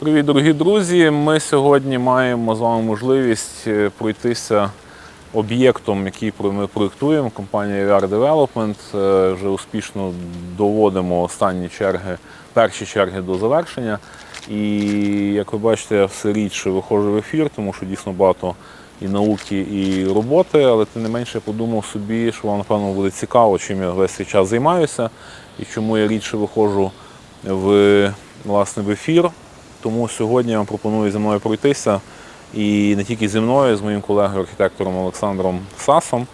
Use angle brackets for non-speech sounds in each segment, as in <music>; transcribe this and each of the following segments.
Привіт, дорогі друзі! Ми сьогодні маємо з вами можливість е, пройтися об'єктом, який ми проєктуємо. Компанія VR Development. Е, Вже успішно доводимо останні черги, перші черги до завершення. І як ви бачите, я все рідше виходжу в ефір, тому що дійсно багато і науки, і роботи, але тим не менше я подумав собі, що вам напевно буде цікаво, чим я весь цей час займаюся і чому я рідше виходжу в, власне, в ефір. Тому сьогодні я вам пропоную зі мною пройтися і не тільки зі мною, з моїм колегою архітектором Олександром Сасом,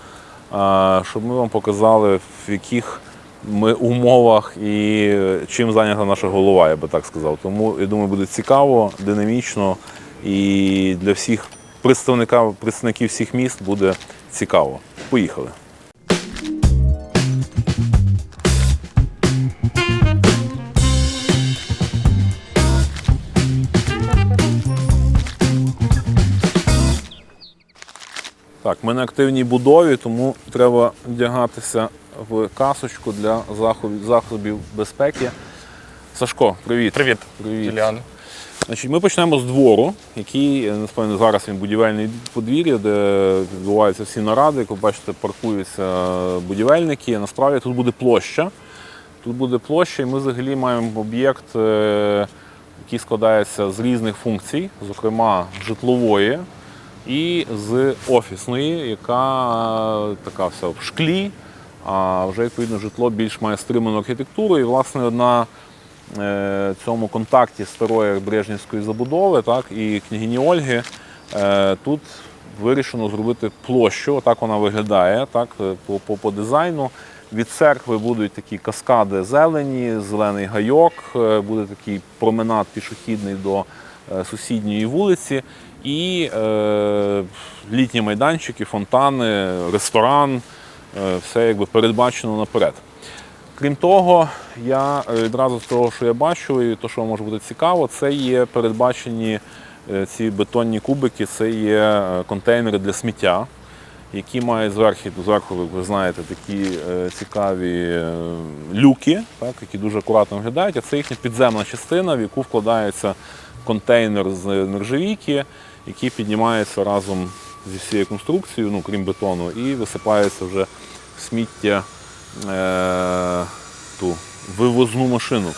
щоб ми вам показали, в яких ми умовах і чим зайнята наша голова, я би так сказав. Тому я думаю, буде цікаво, динамічно і для всіх представників, представників всіх міст буде цікаво. Поїхали. Так, ми на активній будові, тому треба вдягатися в касочку для заходів, безпеки. Сашко, привіт. Привіт, Привіт. Юліан. Значить, ми почнемо з двору, який е, насправді зараз він будівельний подвір'я, де відбуваються всі наради. Як ви бачите, паркуються будівельники. Насправді тут буде площа. Тут буде площа, і ми взагалі маємо об'єкт, е, який складається з різних функцій, зокрема житлової і з офісної, яка е, така вся в шклі, а вже відповідно житло більш має стриману архітектуру. І, власне, одна е, цьому контакті старої Брежнівської забудови, так, і княгині Ольги, е, тут вирішено зробити площу, так вона виглядає, так, по, по, по дизайну. Від церкви будуть такі каскади зелені, зелений гайок, буде такий променад пішохідний до сусідньої вулиці. І е, літні майданчики, фонтани, ресторан, е, все якби передбачено наперед. Крім того, я е, відразу з того, що я бачу, і то, що може бути цікаво, це є передбачені е, ці бетонні кубики, це є контейнери для сміття, які мають зверху, зверху, ви- знаєте, такі цікаві люки, так, які дуже акуратно виглядають, а це їхня підземна частина, в яку вкладається контейнер з нержавійки, який піднімається разом зі всією конструкцією, ну, крім бетону, і висипається вже в сміття е, ту вивозну машину.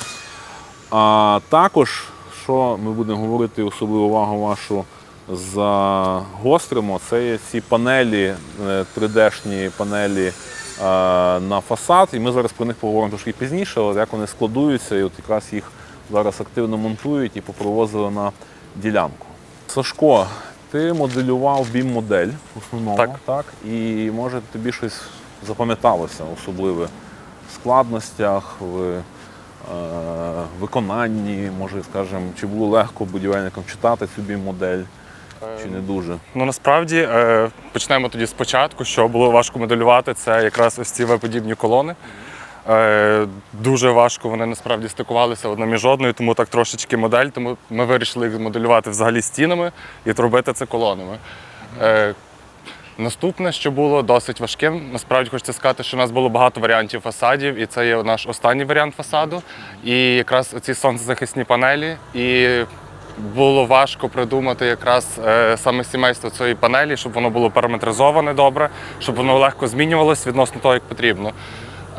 А також, що ми будемо говорити, особливу увагу вашу загостримо, це є ці панелі, е, 3D-шні панелі е, на фасад. І ми зараз про них поговоримо трошки пізніше, але як вони складуються, і от якраз їх зараз активно монтують і попровозили на ділянку. Сашко, ти моделював BIM-модель в основному, Так. так? І може тобі щось запам'яталося особливе в складностях, в е, виконанні, може, скажімо, чи було легко будівельникам читати цю BIM-модель, чи не дуже. Ну насправді е, почнемо тоді спочатку. Що було важко моделювати, це якраз ось ці веподібні колони. Е, дуже важко вони насправді стикувалися одна між одною, тому так трошечки модель. Тому ми вирішили їх моделювати взагалі стінами і робити це колонами. Е, Наступне, що було досить важким, насправді хочеться сказати, що у нас було багато варіантів фасадів, і це є наш останній варіант фасаду. І якраз ці сонцезахисні панелі. І було важко придумати якраз е, саме сімейство цієї панелі, щоб воно було параметризоване добре, щоб воно легко змінювалось відносно того, як потрібно.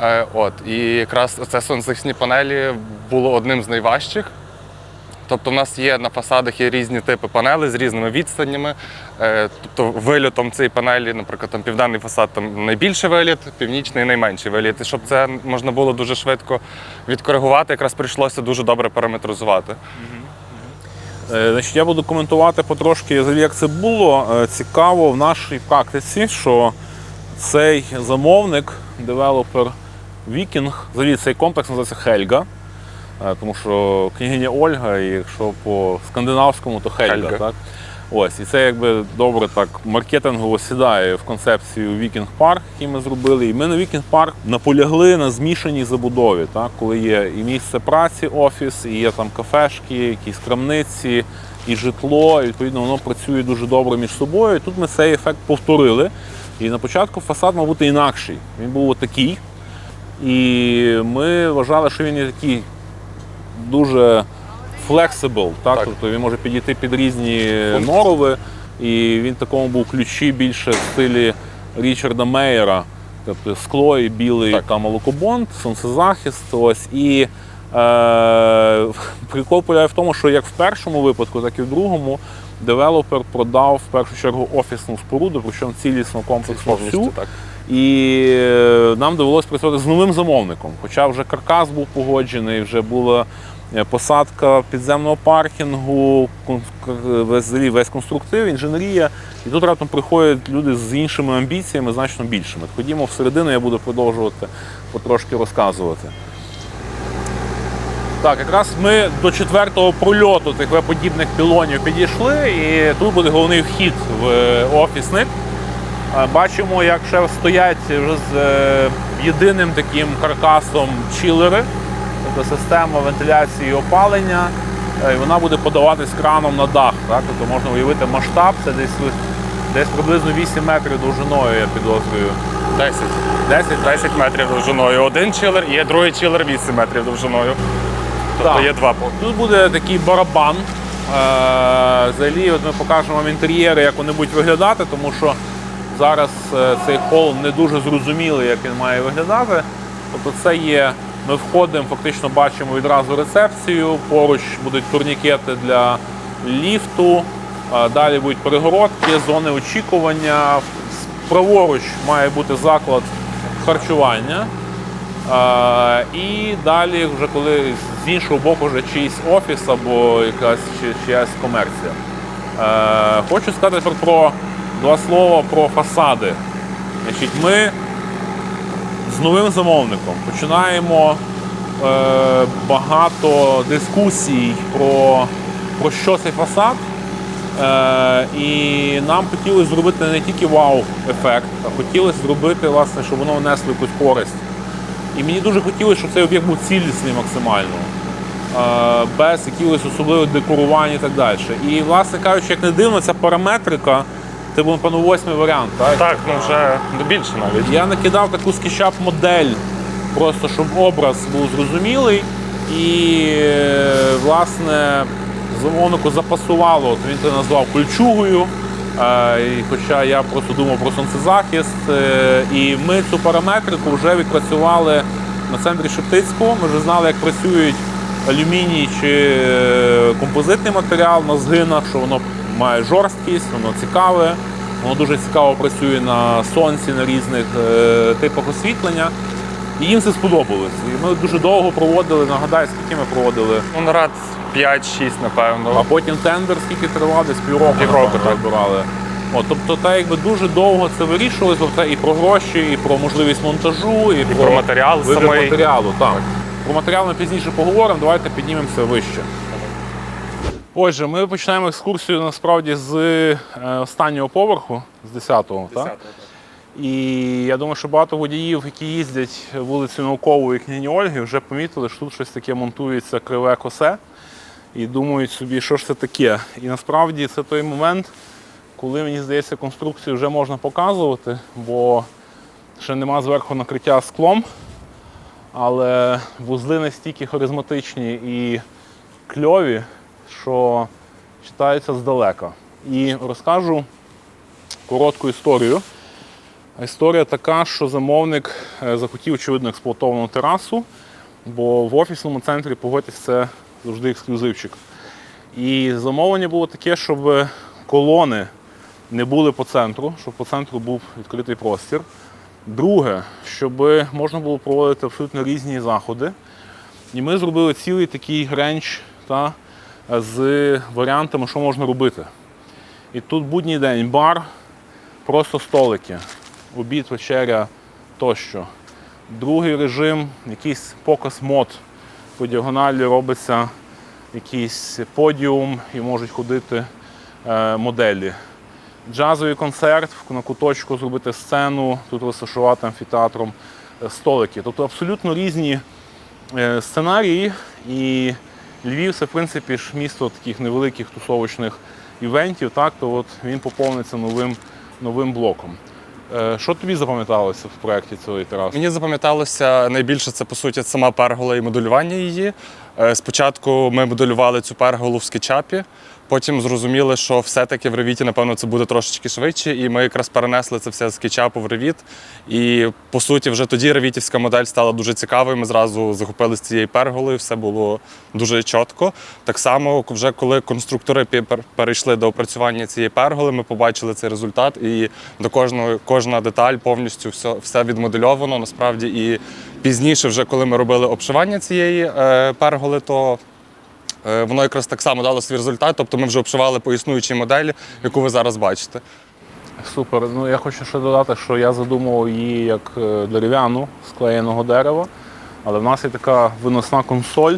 Е, от, і якраз це сонцезахисні панелі було одним з найважчих. Тобто в нас є на фасадах є різні типи панелей з різними відстанями. Е, Тобто вилітом цієї панелі, наприклад, там південний фасад там найбільший виліт, північний найменший виліт. І щоб це можна було дуже швидко відкоригувати, якраз прийшлося дуже добре параметризувати. Е, Значить, я буду коментувати потрошки, як це було. Цікаво в нашій практиці, що цей замовник, девелопер Viking, взагалі цей комплекс називається Хельга. Е, Тому що княгиня Ольга, і якщо по скандинавському, то Хельга. Хельга. Так? Ось, і це якби добре так маркетингово сідає в концепцію Вікінг Парк, який ми зробили. І ми на Вікінг Парк наполягли на змішаній забудові, так? коли є і місце праці, офіс, і є там кафешки, якісь крамниці, і житло. І відповідно воно працює дуже добре між собою. І тут ми цей ефект повторили. І на початку фасад мав бути інакший. Він був отакий. І ми вважали, що він є такий дуже flexible, так? Так. тобто він може підійти під різні норови. І він такому був ключі більше в стилі Річарда Мейера. Тобто скло і білий Так. там молокобонд, сонцезахист. Ось. І е, <laughs> прикол полягає в тому, що як в першому випадку, так і в другому девелопер продав в першу чергу офісну споруду, причому цілісно комплексно всю. Так. І е, нам довелося працювати з новим замовником. Хоча вже каркас був погоджений, вже була е, посадка підземного паркінгу, весь, конструктив, інженерія. І тут раптом приходять люди з іншими амбіціями, значно більшими. Ходімо всередину, я буду продовжувати потрошки розказувати. Так, якраз ми до четвертого прольоту тих веб-подібних пілонів підійшли, і тут буде головний вхід в е, офісник. Бачимо, як ще стоять вже з е, єдиним таким каркасом чилери, тобто система вентиляції і опалення. Е, І вона буде подаватись краном на дах. Так? Тобто можна уявити масштаб, це десь, десь приблизно 8 метрів довжиною, я підозрюю. 10. 10? 10 метрів довжиною один чилер, і є другий чилер 8 метрів довжиною. Тобто Так. є два. Тут буде такий барабан. Е, Взагалі, от ми покажемо вам інтер'єри, як вони будуть виглядати, тому що зараз е, цей хол не дуже зрозумілий, як він має виглядати. Тобто це є, ми входимо, фактично бачимо відразу рецепцію, поруч будуть турнікети для ліфту, далі будуть перегородки, зони очікування. Праворуч має бути заклад харчування. І далі, вже коли з іншого боку вже чийсь офіс або якась чиясь комерція. Е, хочу сказати про два слова про фасади. Значить, ми з новим замовником починаємо е, багато дискусій про, про що цей фасад. Е, і нам хотілося зробити не тільки вау-ефект, а хотілося зробити, власне, щоб воно внесло якусь користь. І мені дуже хотілося, щоб цей об'єкт був цілісний максимально, е, без якихось особливих декорувань і так далі. І, власне кажучи, як не дивно, ця параметрика це був, напевно, восьмий варіант. Так? Так, ну вже більше навіть. Я накидав таку скетчап модель, просто щоб образ був зрозумілий. І, власне, замовнику запасувало, от він це назвав кольчугою. Е, і Хоча я просто думав про сонцезахист. Е, І ми цю параметрику вже відпрацювали на центрі Шептицького. Ми вже знали, як працюють алюміній чи е, композитний матеріал на згинах, що воно має жорсткість, воно цікаве. Воно дуже цікаво працює на сонці, на різних е, типах освітлення. І їм це сподобалось. І ми дуже довго проводили, нагадаю, скільки ми проводили. Ну, нарад 5-6, напевно. А потім тендер, скільки тривав, десь півроку, Півроку, так. вибирали. От, тобто, так якби дуже довго це вирішувалось, бо це і про гроші, і про можливість монтажу, і, про матеріал вибір самий. матеріалу. Так. Про матеріал ми пізніше поговоримо, давайте піднімемося вище. Отже, ми починаємо екскурсію насправді з е, останнього поверху, з 10-го. Так? І я думаю, що багато водіїв, які їздять вулицею Наукової княгині Ольги, вже помітили, що тут щось таке монтується криве косе. І думають собі, що ж це таке. І насправді це той момент, коли мені здається, конструкцію вже можна показувати, бо ще нема зверху накриття склом, але вузли настільки харизматичні і кльові, що читаються здалека. І розкажу коротку історію. Історія така, що замовник е, захотів, очевидно, експлуатовану терасу, бо в офісному центрі, погодьтесь, це завжди ексклюзивчик. І замовлення було таке, щоб колони не були по центру, щоб по центру був відкритий простір. Друге, щоб можна було проводити абсолютно різні заходи. І ми зробили цілий такий ренч та, з варіантами, що можна робити. І тут будній день бар, просто столики, обід, вечеря тощо. Другий режим, якийсь показ мод. По діагоналі робиться якийсь подіум і можуть ходити е, моделі. Джазовий концерт на куточку зробити сцену, тут розташувати амфітеатром е, столики. Тобто абсолютно різні е, сценарії. І Львів це, в принципі, ж місто таких невеликих тусовочних івентів, так, то от він поповниться новим, новим блоком. Е, Що тобі запам'яталося в проєкті цієї тераси? Мені запам'яталося найбільше це по суті сама пергола і моделювання її. Е, Спочатку ми моделювали цю перголу в скетчапі, потім зрозуміли, що все-таки в ревіті, напевно, це буде трошечки швидше, і ми якраз перенесли це все з скетчапу в ревіт. І по суті, вже тоді ревітівська модель стала дуже цікавою. Ми зразу захопилися цією перголою, все було дуже чітко. Так само, вже коли конструктори перейшли до опрацювання цієї перголи, ми побачили цей результат, і до кожного кожна деталь повністю все, все відмодельовано. Насправді, і пізніше, вже коли ми робили обшивання цієї е, перголи, то воно якраз так само дало свій результат. Тобто ми вже обшивали по існуючій моделі, яку ви зараз бачите. Супер. Ну я хочу ще додати, що я задумував її як е, дерев'яну склеєного дерева, але в нас є така виносна консоль,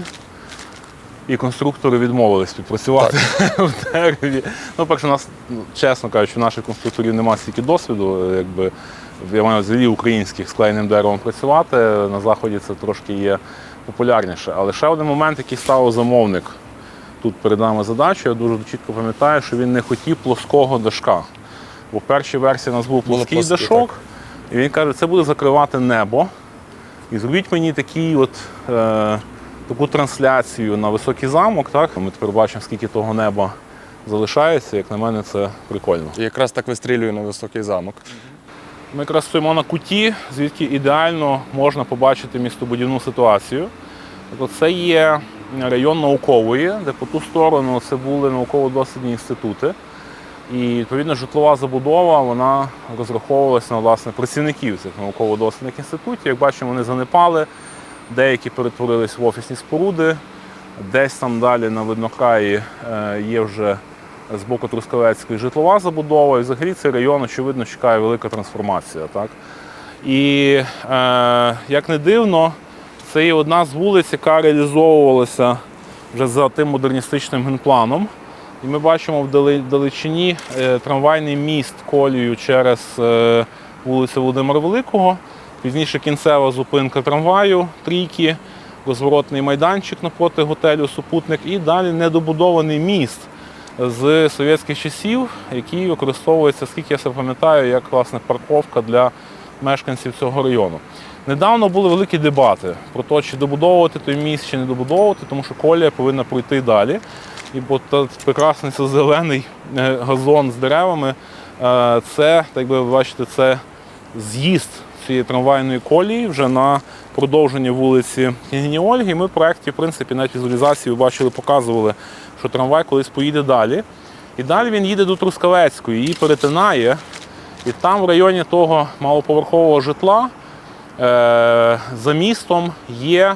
і конструктори відмовились співпрацювати <laughs> в дереві. Ну, перше, у нас, ну, чесно кажучи, у наших конструкторів немає стільки досвіду, е, якби я маю взагалі українських скленним деревом працювати. На заході це трошки є популярніше. Але ще один момент, який ставив замовник тут перед нами задачу, я дуже чітко пам'ятаю, що він не хотів плоского дашка. Бо в першій версії у нас був плоский плоске, дашок, і він каже, це буде закривати небо. І зробіть мені такий от, е, таку трансляцію на високий замок. Так? Ми тепер бачимо, скільки того неба залишається. Як на мене, це прикольно. І якраз так вистрілює на високий замок. Ми якраз стоїмо на куті, звідки ідеально можна побачити містобудівну ситуацію. Тобто це є район наукової, де по ту сторону це були науково-дослідні інститути. І відповідно житлова забудова вона розраховувалася на власне працівників цих науково-дослідних інститутів. Як бачимо, вони занепали, деякі перетворились в офісні споруди, десь там далі на виднокраї е, є вже з боку Трускавецької житлова забудова. І взагалі цей район, очевидно, чекає велика трансформація. Так? І е, як не дивно, це є одна з вулиць, яка реалізовувалася вже за тим модерністичним генпланом. І ми бачимо вдали- вдалечині е, трамвайний міст колію через е, вулицю Володимира Великого. Пізніше кінцева зупинка трамваю, трійки, розворотний майданчик напроти готелю Супутник і далі недобудований міст з совєтських часів, який використовується, скільки я себе пам'ятаю, як власне парковка для мешканців цього району. Недавно були великі дебати про те, чи добудовувати той міст, чи не добудовувати, тому що колія повинна пройти далі. І бо прекрасний зелений е, газон з деревами, е, це, так би ви бачите, це з'їзд цієї трамвайної колії вже на продовження вулиці княгині Ольги. Ми в проєкті, в принципі, навіть візуалізації ви бачили, показували, що трамвай колись поїде далі. І далі він їде до Трускавецької, її перетинає. І там в районі того малоповерхового житла е, за містом є е,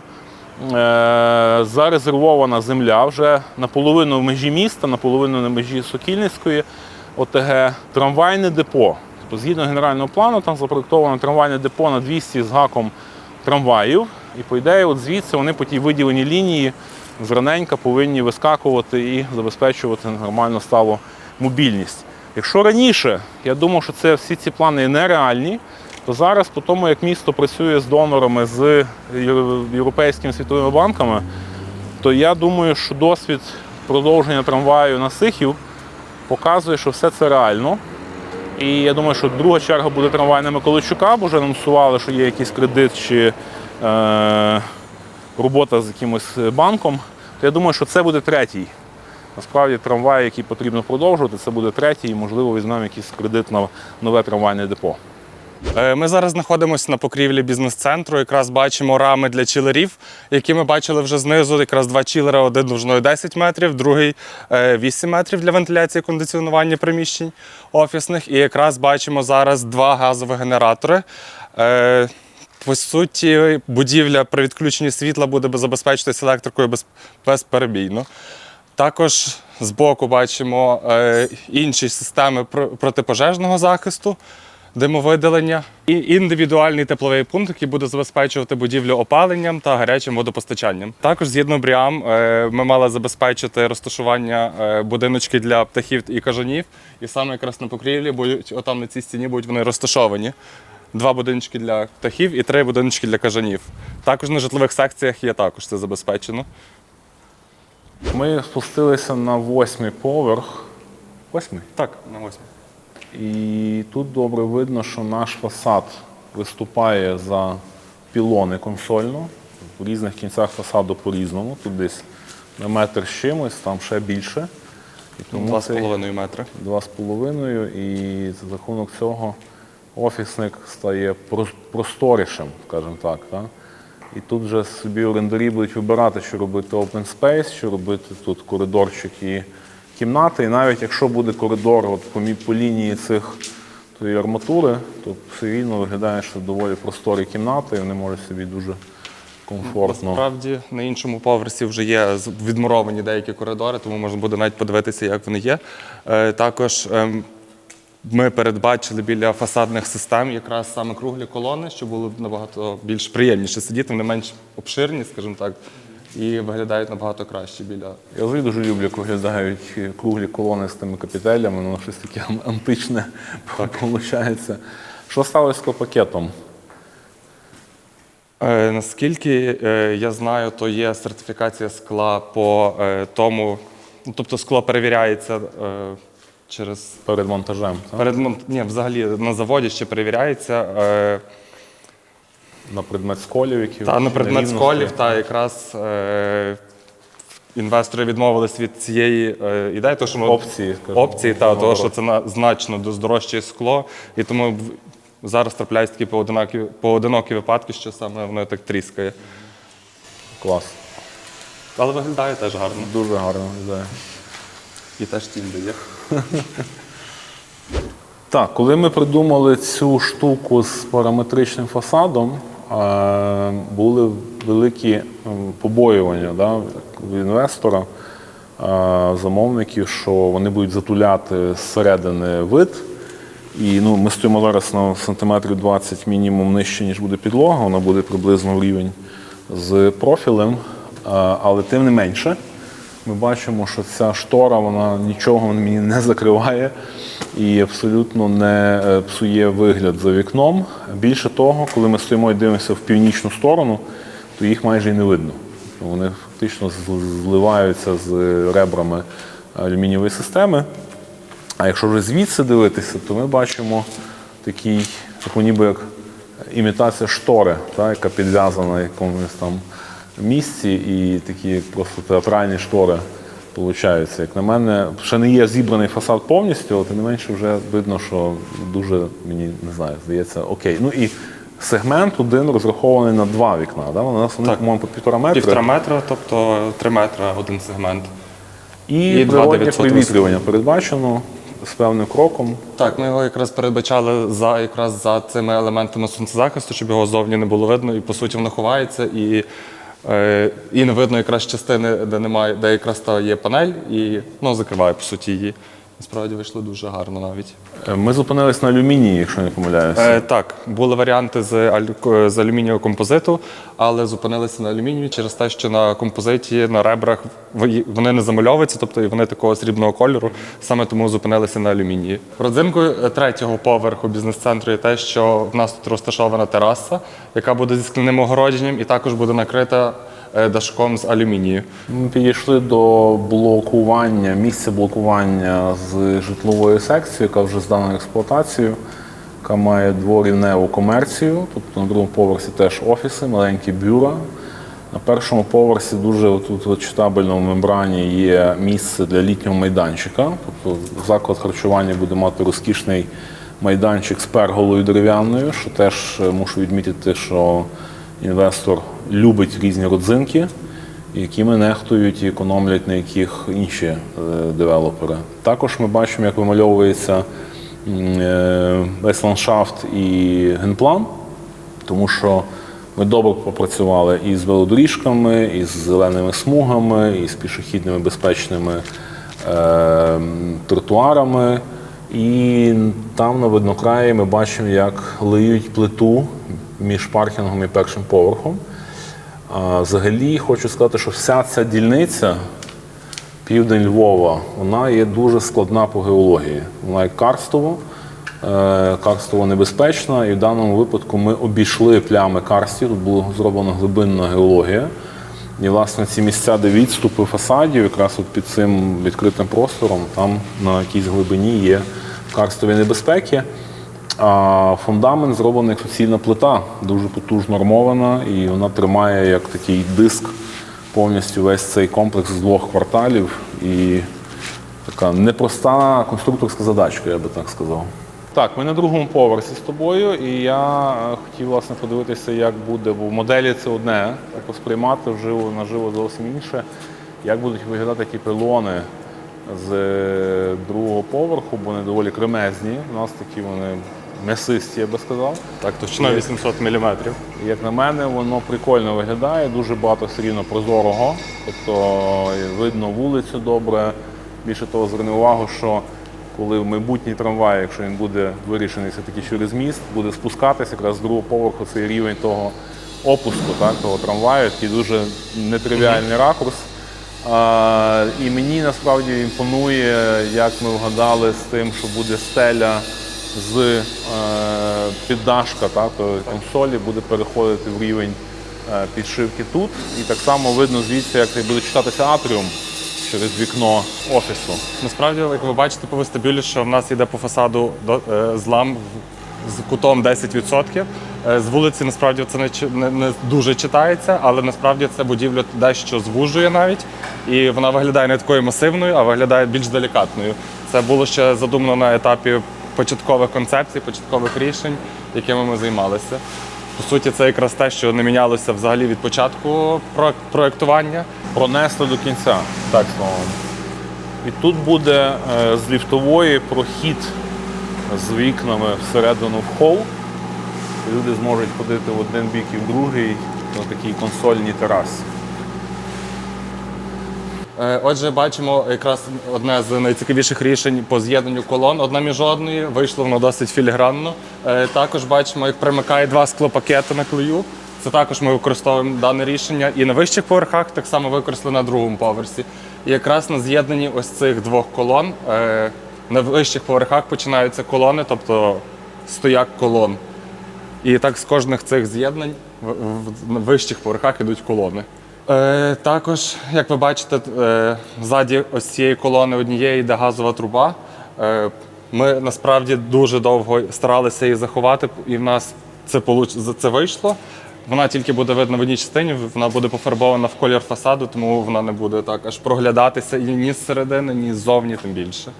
зарезервована земля вже наполовину в межі міста, наполовину на межі Сокільницької ОТГ, трамвайне депо. Тобто, згідно генерального плану, там запроєктовано трамвайне депо на 200 з гаком трамваїв. І по ідеї, от звідси вони по тій виділеній лінії зраненька повинні вискакувати і забезпечувати нормально сталу мобільність. Якщо раніше я думав, що це всі ці плани нереальні, то зараз, по тому як місто працює з донорами, з європейськими світовими банками, то я думаю, що досвід продовження трамваю на Сихів показує, що все це реально. І я думаю, що друга черга буде трамвай на Миколайчука, бо вже анонсували, що є якийсь кредит чи е, робота з якимось банком. То я думаю, що це буде третій. Насправді трамвай, який потрібно продовжувати, це буде третій, і можливо візьмемо якийсь кредит на нове трамвайне депо. Е, Ми зараз знаходимося на покрівлі бізнес-центру. Якраз бачимо рами для чилерів, які ми бачили вже знизу. Якраз два чилера, один довжиною 10 метрів, другий е, 8 метрів для вентиляції і кондиціонування приміщень офісних. І якраз бачимо зараз два газові генератори. По суті, будівля при відключенні світла буде забезпечуватися електрикою без, безперебійно. Також збоку бачимо е, інші системи про- протипожежного захисту, димовидалення і індивідуальний тепловий пункт, який буде забезпечувати будівлю опаленням та гарячим водопостачанням. Також згідно бріам е, ми мали забезпечити розташування е, будиночки для птахів і кажанів. І саме якраз на покрівлі будуть отам на цій стіні будуть вони розташовані. Два будиночки для птахів і три будиночки для кажанів. Також на житлових секціях є також це забезпечено. Ми спустилися на восьмий поверх. Восьмий? Так, на восьмій. І тут добре видно, що наш фасад виступає за пілони консольно. в різних кінцях фасаду по-різному. Тут десь на метр з чимось, там ще більше. І тому Два з половиною метри. Два з половиною, і за рахунок цього офісник стає просторішим, скажімо так. Так? І тут вже собі орендарі будуть вибирати, що робити open space, що робити тут коридорчик і кімнати. І навіть якщо буде коридор от по, по лінії цих тої арматури, то все рівно виглядає, що доволі просторі кімнати, і вони можуть собі дуже комфортно. Насправді на іншому поверсі вже є відмуровані деякі коридори, тому можна буде навіть подивитися, як вони є. Е, Також ем, ми передбачили біля фасадних систем якраз саме круглі колони, щоб було набагато більш приємніше сидіти, вони менш обширні, скажімо так, і виглядають набагато краще біля. Я взагалі дуже люблю, як виглядають круглі колони з тими капітелями, воно щось таке ан- античне виходить. <laughs> Що сталося з пакетом? Е, Наскільки е, я знаю, то є сертифікація скла по е, тому, ну, тобто скло перевіряється е, через Перед монтажем. так? перед мон- ні, взагалі на заводі ще перевіряється. е, На предмет сколів, які Та на предмет нерівності. сколів, та якраз е, інвестори відмовились від цієї е, ідеї, тому що ми- Опції, скажімо, опції та, того, що це на, значно здорожчає скло, і тому в- зараз трапляються такі поодинокі, поодинокі випадки, що саме воно так тріскає. Клас. Але виглядає теж гарно. Дуже гарно виглядає. І теж тінь дає. <laughs> Так, коли ми придумали цю штуку з параметричним фасадом, е, були великі побоювання да, інвестора, е, замовників, що вони будуть затуляти зсередини вид. І ну, ми стоїмо зараз на сантиметрів 20 мінімум нижче, ніж буде підлога, вона буде приблизно в рівень з профілем, е, але тим не менше. Ми бачимо, що ця штора вона нічого мені не закриває і абсолютно не е, псує вигляд за вікном. Більше того, коли ми стоїмо і дивимося в північну сторону, то їх майже і не видно. Вони фактично зливаються з ребрами алюмінієвої системи. А якщо вже звідси дивитися, то ми бачимо такий, таку ніби як імітація штори, та, яка підв'язана якомусь там місці, і такі просто театральні штори получаються. Як на мене, ще не є зібраний фасад повністю, але тим не менше вже видно, що дуже мені не знаю, здається, окей. Ну і сегмент один розрахований на два вікна. Да? У нас вони, по-моєму, по півтора метри. Півтора метра, тобто три метри один сегмент. І, І природнє 900 передбачено з певним кроком. Так, ми його якраз передбачали за якраз за цими елементами сонцезахисту, щоб його зовні не було видно, і по суті воно ховається, і, і не видно якраз частини, де немає, де якраз та є панель, і ну, закриває по суті її. Насправді вийшло дуже гарно навіть. Е, Ми зупинились на алюмінії, якщо не помиляюся. Е, так, були варіанти з, алю- з алюмінієвого композиту, але зупинилися на алюмінію через те, що на композиті, на ребрах вони не замальовуються, тобто і вони такого срібного кольору, саме тому зупинилися на алюмінії. Родзинкою е, третього поверху бізнес-центру є те, що в нас тут розташована тераса, яка буде зі скляним огородженням, і також буде накрита дашком з алюмінію. Ми підійшли до блокування, місця блокування з житловою секцією, яка вже здана експлуатацію, яка має дворівневу комерцію. Тобто на другому поверсі теж офіси, маленькі бюра. На першому поверсі дуже тут от читабельно в мембрані є місце для літнього майданчика. Тобто заклад харчування буде мати розкішний майданчик з перголою дерев'яною, що теж е, мушу відмітити, що інвестор любить різні родзинки, якими нехтують і економлять на яких інші е, девелопери. Також ми бачимо, як вимальовується е, весь ландшафт і генплан тому що ми добре попрацювали і з велодоріжками, і з зеленими смугами, і з пішохідними безпечними е, тротуарами. І там на виднокраї ми бачимо, як лиють плиту між паркінгом і першим поверхом. Взагалі хочу сказати, що вся ця дільниця, південь Львова, вона є дуже складна по геології. Вона є карстова, е, карстово небезпечна, і в даному випадку ми обійшли плями карстів, тут була зроблена глибинна геологія. І, власне, ці місця, де відступи фасадів, якраз от під цим відкритим простором, там на якійсь глибині є карстові небезпеки. Фундамент зроблений як суцільна плита, дуже потужно армована, і вона тримає як такий диск повністю весь цей комплекс з двох кварталів. І така непроста конструкторська задачка, я би так сказав. Так, ми на другому поверсі з тобою, і я е, хотів власне подивитися, як буде, бо в моделі це одне, а сприймати вживо наживо зовсім інше. Як будуть виглядати ті пилони з е, другого поверху, бо вони доволі кремезні. У нас такі вони м'ясисті, я би сказав. Так, товщина 800 мм. Як на мене, воно прикольно виглядає, дуже багато все рівно прозорого. Тобто видно вулицю добре. Більше того, зверни увагу, що коли в майбутній трамвай, якщо він буде вирішений все-таки через міст, буде спускатися якраз з другого поверху цей рівень того опуску, так, того трамваю, такий дуже нетривіальний ракурс. А, і мені насправді імпонує, як ми вгадали з тим, що буде стеля з е, піддашка, то консолі буде переходити в рівень е, підшивки тут. І так само видно звідси, як буде читатися атріум через вікно офісу. Насправді, як ви бачите по вестибюлі, що в нас йде по фасаду до- е, злам з кутом 10%. Е, З вулиці насправді це не, не, не дуже читається, але насправді це будівля дещо звужує навіть. І вона виглядає не такою масивною, а виглядає більш делікатною. Це було ще задумано на етапі початкових концепцій, початкових рішень, якими ми займалися. По суті, це якраз те, що не мінялося взагалі від початку проектування. Пронесли до кінця, так словом. І тут буде е, з ліфтової прохід з вікнами всередину в хол. Люди зможуть ходити в один бік і в другий на такій консольній терасі. Е, Отже, бачимо якраз одне з найцікавіших рішень по з'єднанню колон. Одна між одною вийшло воно досить філігранно. Е, Також бачимо, як примикає два склопакети на клею. Це також ми використовуємо дане рішення і на вищих поверхах, так само використали на другому поверсі. І якраз на з'єднанні ось цих двох колон е, на вищих поверхах починаються колони, тобто стояк колон. І так з кожних цих з'єднань в, вищих поверхах ідуть колони. Е, також, як ви бачите, е, ззаді ось цієї колони однієї йде газова труба. Е, ми насправді дуже довго старалися її заховати, і в нас це, получ- це вийшло. Вона тільки буде видна в одній частині, вона буде пофарбована в колір фасаду, тому вона не буде так аж проглядатися і ні зсередини, ні ззовні, тим більше.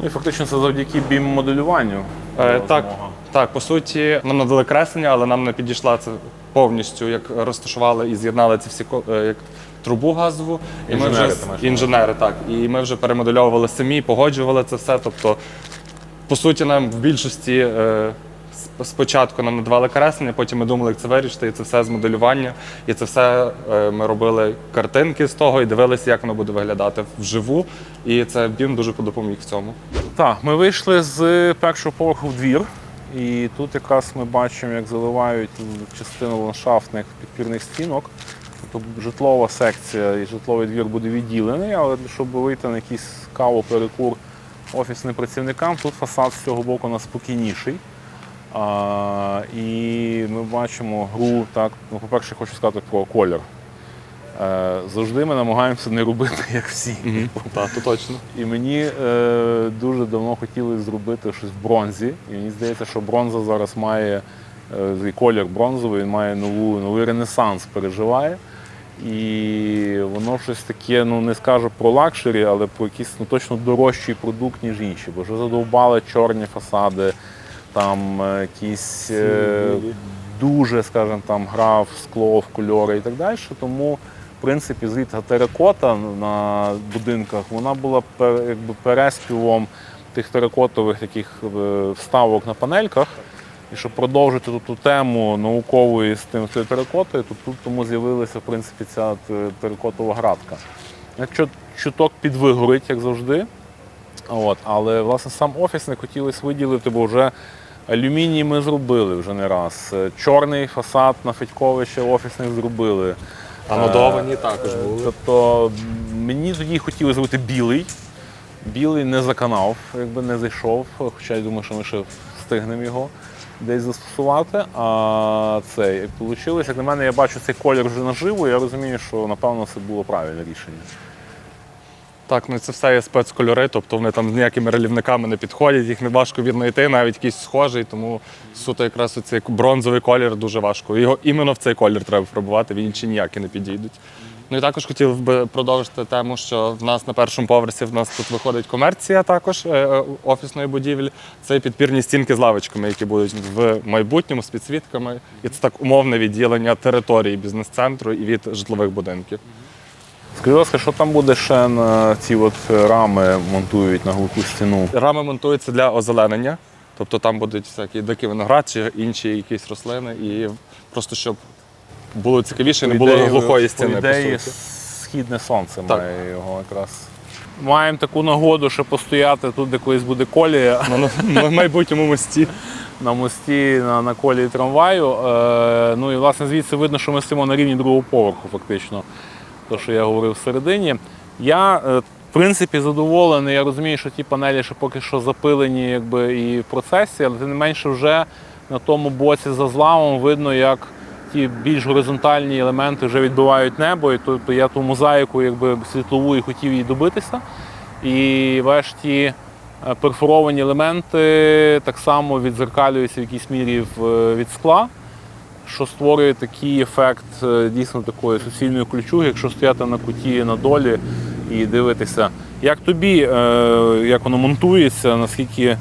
Ну і фактично це завдяки бім-моделюванню. Е, так, так, по суті, нам надали креслення, але нам не підійшла це повністю, як розташували і з'єднали ці всі ко- е, як трубу газову. І ми вже інженери, так. І ми вже перемодельовували самі, погоджували це все. Тобто, по суті, нам в більшості е, спочатку нам надавали креслення, потім ми думали, як це вирішити, і це все з моделювання. І це все е, ми робили картинки з того і дивилися, як воно буде виглядати вживу. І це BIM дуже допоміг в цьому. Так, ми вийшли з першого поверху в двір, і тут якраз ми бачимо, як заливають частину ландшафтних підпірних стінок. Тобто житлова секція і житловий двір буде відділений, але щоб вийти на якийсь каву перекур офісним працівникам, тут фасад з цього боку у нас спокійніший. А, і ми бачимо гру, так, ну, по-перше, хочу сказати про колір. Е, завжди ми намагаємося не робити, як всі. Так, то точно. І мені е, дуже давно хотілося зробити щось в бронзі. І мені здається, що бронза зараз має е, і колір бронзовий, він має нову, новий ренесанс, переживає. І воно щось таке, ну не скажу про лакшері, але про якийсь ну, точно дорожчий продукт, ніж інші. Бо вже задовбали чорні фасади, там е, якісь е, дуже, скажімо, там гра в скло, в кольори і так далі. Тому, в принципі, звідти теракота на будинках вона була якби переспівом тих теракотових таких е, вставок на панельках. І щоб продовжити ту, ту тему наукової з тим теракотою, то тут тому з'явилася в принципі ця те- теракотова градка. Якщо чуток підвигорить, як завжди. От, але власне сам офіс не хотілося виділити, бо вже алюміній ми зробили вже не раз. Е, Чорний фасад на Федьковище офісних зробили. Анодовані також були. Тобто мені тоді хотілося зробити білий. Білий не заканав, якби не зайшов, хоча я думаю, що ми ще встигнемо його десь застосувати. А це як вийшло, як на мене, я бачу цей колір вже наживо, я розумію, що напевно це було правильне рішення. Так, ну це все є спецкольори, тобто вони там з ніякими релівниками не підходять, їх не важко віднайти, навіть якийсь схожий, тому суто якраз оцей бронзовий колір дуже важко. Його іменно в цей колір треба фарбувати, в інші ніякі не підійдуть. Ну і також хотів би продовжити тему, що в нас на першому поверсі в нас тут виходить комерція також е, е, офісної будівлі. Це підпірні стінки з лавочками, які будуть в майбутньому з підсвітками. І це так умовне відділення території бізнес-центру і від житлових будинків. Скажи, будь ласка, що там буде ще на ці от рами монтують на глуху стіну? Рами монтуються для озеленення, тобто там будуть всякі дикий виноград чи інші якісь рослини, і просто щоб було цікавіше, не було глухої стіни. ідеї, по суті. східне сонце Так. має його якраз. Маємо таку нагоду, ще постояти тут, де колись буде колія На, на майбутньому мості. на мості на, на колії трамваю. Е, ну і власне звідси видно, що ми стоїмо на рівні другого поверху, фактично. То, що я говорив всередині. Я, е, в принципі, задоволений. Я розумію, що ті панелі ще поки що запилені якби, і в процесі, але тим не менше вже на тому боці за зламом видно, як ті більш горизонтальні елементи вже відбивають небо. І тобто я ту мозаїку якби, світлову і хотів її добитися. І ваш ті е, перфоровані елементи так само відзеркалюються в якійсь мірі від скла що створює такий ефект е, дійсно такої суцільної ключуги, якщо стояти на куті на долі і дивитися. Як тобі, е, як воно монтується, наскільки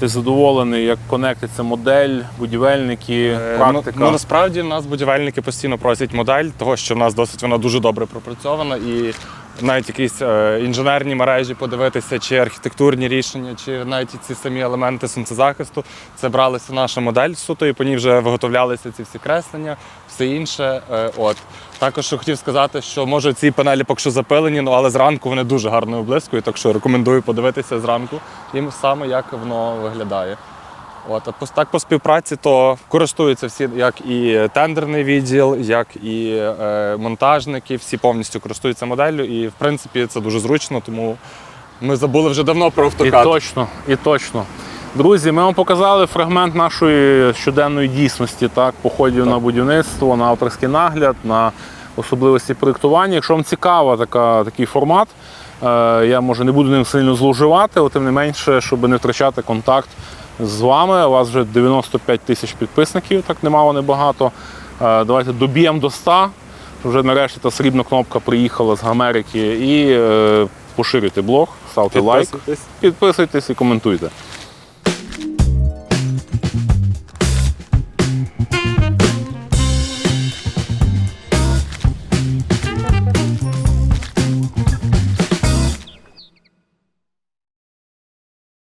ти задоволений, як конектиться модель, будівельники, Е, практика? Ну, ну, насправді нас будівельники постійно просять модель, того що в нас досить вона дуже добре пропрацьована, і навіть якісь е, інженерні мережі подивитися, чи архітектурні рішення, чи навіть ці самі елементи сонцезахисту. Це бралася наша модель суто, і по ній вже виготовлялися ці всі креслення, все інше. Е, от також хотів сказати, що може ці панелі поки що запилені, ну але зранку вони дуже гарно облискують, так що рекомендую подивитися зранку їм саме як воно виглядає. От, а так по співпраці то користуються всі, як і тендерний відділ, як і е, монтажники, всі повністю користуються моделлю. І в принципі це дуже зручно, тому ми забули вже давно про І точно, і точно. Друзі, ми вам показали фрагмент нашої щоденної дійсності, так, походів на будівництво, на авторський нагляд, на особливості проєктування. Якщо вам цікава така, такий формат, е, я може не буду ним сильно зловживати, але тим не менше, щоб не втрачати контакт з вами. У вас вже 95 тисяч підписників, так немало небагато. Е, Давайте доб'ємо до 100. Вже нарешті та срібна кнопка приїхала з Америки. І е, поширюйте блог, ставте лайк. Підписуйтесь. Підписуйтесь і коментуйте.